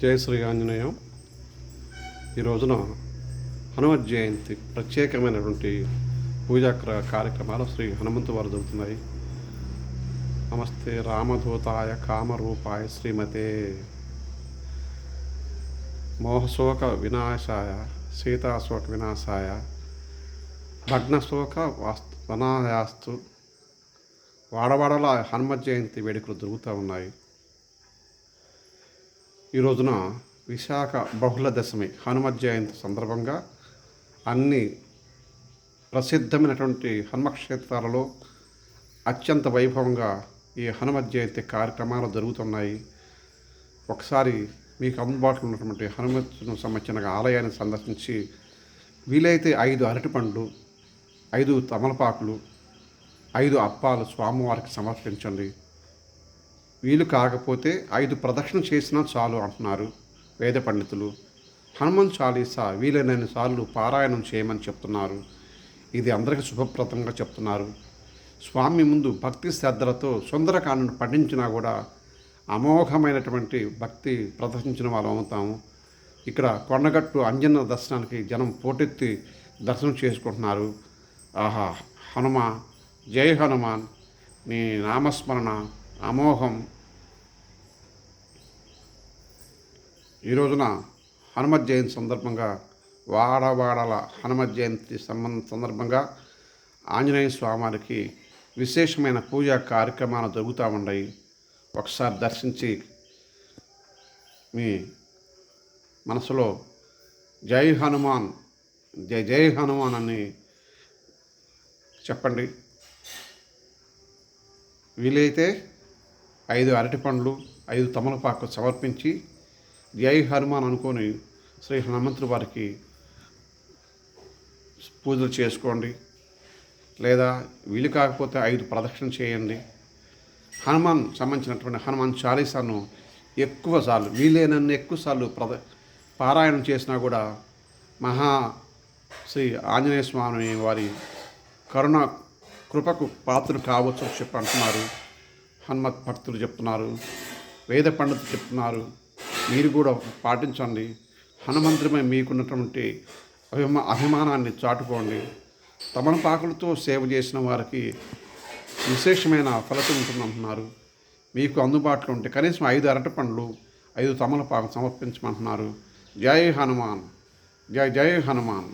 జయ శ్రీ ఆంజనేయం ఈ రోజున హనుమత్ జయంతి ప్రత్యేకమైనటువంటి పూజా క్ర- కార్యక్రమాలు శ్రీ హనుమంతు వారు జరుగుతున్నాయి. నమస్తే రామదూతాయ కామరూపాయ శ్రీమతే మోహశోక వినాశాయ సీతాశోక వినాశాయ భగ్నశోక వాస్తు వనాయాస్తు వాడవాడలో హనుమత్ జయంతి వేడుకలు జరుగుతూ ఉన్నాయి. ఈ రోజున విశాఖ బహుళ దశమి హనుమ జయంతి సందర్భంగా అన్ని ప్రసిద్ధమైనటువంటి హనుమక్షేత్రాలలో అత్యంత వైభవంగా ఈ హనుమ జయంతి కార్యక్రమాలు జరుగుతున్నాయి. ఒకసారి మీకు అందుబాటులో ఉన్నటువంటి హనుమత్తును సంబంధించిన ఆలయాన్ని సందర్శించి వీలైతే ఐదు అరటిపండ్లు ఐదు తమలపాకులు ఐదు అప్పాలు స్వామివారికి సమర్పించండి. వీలు కాకపోతే ఐదు ప్రదక్షిణ చేసినా చాలు అంటున్నారు వేద పండితులు. హనుమాన్ చాలీసా వీలైనన్ని సార్లు పారాయణం చేయమని చెప్తున్నారు. ఇది అందరికీ శుభప్రదంగా చెప్తున్నారు. స్వామి ముందు భక్తి శ్రద్ధలతో సుందరకాండను పఠించినా కూడా అమోఘమైనటువంటి భక్తి ప్రదర్శించిన వాళ్ళం అవుతాము. ఇక్కడ కొండగట్టు అంజన్న దర్శనానికి జనం పోటెత్తి దర్శనం చేసుకుంటున్నారు. ఆహా హనుమ జై హనుమాన్ నీ నామస్మరణ. అమోఘం. ఈ రోజున హనుమత్ జయంతి సందర్భంగా వాడవాడల హనుమత్ జయంతి సంబంధ సందర్భంగా ఆంజనేయ స్వామివారికి విశేషమైన పూజా కార్యక్రమాలు జరుగుతూ ఉన్నాయి ఒకసారి దర్శించి మీ మనసులో జై హనుమాన్ జై జై హనుమాన్ అని చెప్పండి. వీలైతే ఐదు అరటి పండ్లు ఐదు తమలపాకు సమర్పించి జై హనుమాన్ అనుకొని శ్రీ హనుమంతుడి వారికి పూజలు చేసుకోండి. లేదా వీలు కాకపోతే ఐదు ప్రదక్షిణ చేయండి. హనుమాన్ సంబంధించినటువంటి హనుమాన్ చాలీసాను ఎక్కువ సార్లు వీలైనన్ని ఎక్కువసార్లు ప్రద పారాయణం చేసినా కూడా మహా శ్రీ ఆంజనేయ స్వామి వారి కరుణ కృపకు పాత్రలు కావచ్చు అని చెప్పి అంటున్నారు. హనుమత్ భక్తులు చెప్తున్నారు వేద పండితులు చెప్తున్నారు మీరు కూడా పాటించండి. హనుమంతుడిపై మీకున్నటువంటి అభిమా అభిమానాన్ని చాటుకోండి. తమలపాకులతో సేవ చేసిన వారికి విశేషమైన ఫలితం ఉంటుందంటున్నారు. మీకు అందుబాటులో ఉంటే కనీసం ఐదు అరటి పండ్లు ఐదు తమలపాకు సమర్పించమంటున్నారు. జై హనుమాన్! జై జై హనుమాన్!